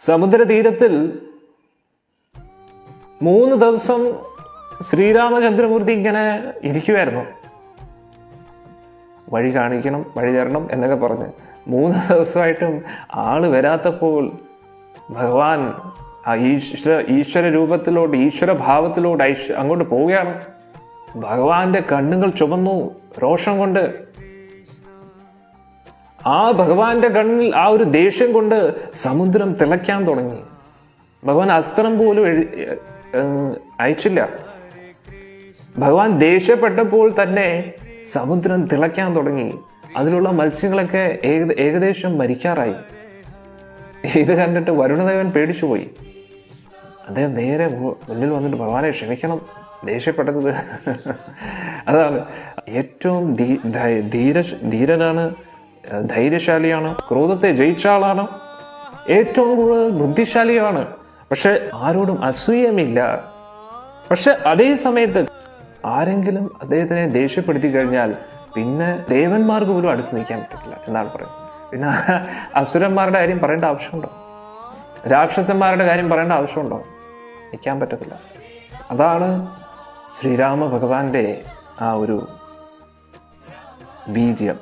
സമുദ്രതീരത്തിൽ മൂന്ന് ദിവസം ശ്രീരാമചന്ദ്രമൂർത്തി ഇങ്ങനെ ഇരിക്കുമായിരുന്നു വഴി കാണിക്കണം വഴി തരണം എന്നൊക്കെ പറഞ്ഞ് മൂന്ന് ദിവസമായിട്ടും ആൾ വരാത്തപ്പോൾ ഭഗവാൻ ആ ഈശ്വര ഈശ്വര രൂപത്തിലോട്ട് ഈശ്വര ഭാവത്തിലോട്ട് അങ്ങോട്ട് പോവുകയാണ്. ഭഗവാന്റെ കണ്ണുകൾ ചുമന്നു രോഷം കൊണ്ട് ആ ഭഗവാന്റെ കണ്ണിൽ ആ ഒരു ദേഷ്യം കൊണ്ട് സമുദ്രം തിളയ്ക്കാൻ തുടങ്ങി. ഭഗവാൻ അസ്ത്രം പോലും അയച്ചില്ല. ഭഗവാൻ ദേഷ്യപ്പെട്ടപ്പോൾ തന്നെ സമുദ്രം തിളയ്ക്കാൻ തുടങ്ങി. അതിലുള്ള മത്സ്യങ്ങളൊക്കെ ഏക ഏകദേശം മരിക്കാറായി. ഇത് കണ്ടിട്ട് വരുണദേവൻ പേടിച്ചുപോയി അദ്ദേഹം നേരെ മുന്നിൽ വന്നിട്ട് ഭഗവാനെ ക്ഷമിക്കണം ദേഷ്യപ്പെട്ടത്. അതാണ്. ഏറ്റവും ധീര ധീരനാണ് ധൈര്യശാലിയാണ് ക്രോധത്തെ ജയിച്ച ആളാണ് ഏറ്റവും കൂടുതൽ ബുദ്ധിശാലിയാണ് പക്ഷെ ആരോടും അസൂയമില്ല പക്ഷെ അതേ സമയത്ത് ആരെങ്കിലും അദ്ദേഹത്തിനെ ദേഷ്യപ്പെടുത്തി കഴിഞ്ഞാൽ പിന്നെ ദേവന്മാർക്ക് പോലും അടുത്ത് നിൽക്കാൻ പറ്റത്തില്ല എന്നാണ് പറയുന്നത്. പിന്നെ അസുരന്മാരുടെ കാര്യം പറയേണ്ട ആവശ്യമുണ്ടോ? രാക്ഷസന്മാരുടെ കാര്യം പറയേണ്ട ആവശ്യമുണ്ടോ? നിൽക്കാൻ പറ്റത്തില്ല. അതാണ് ശ്രീരാമ ഭഗവാന്റെ ആ ഒരു ബീജം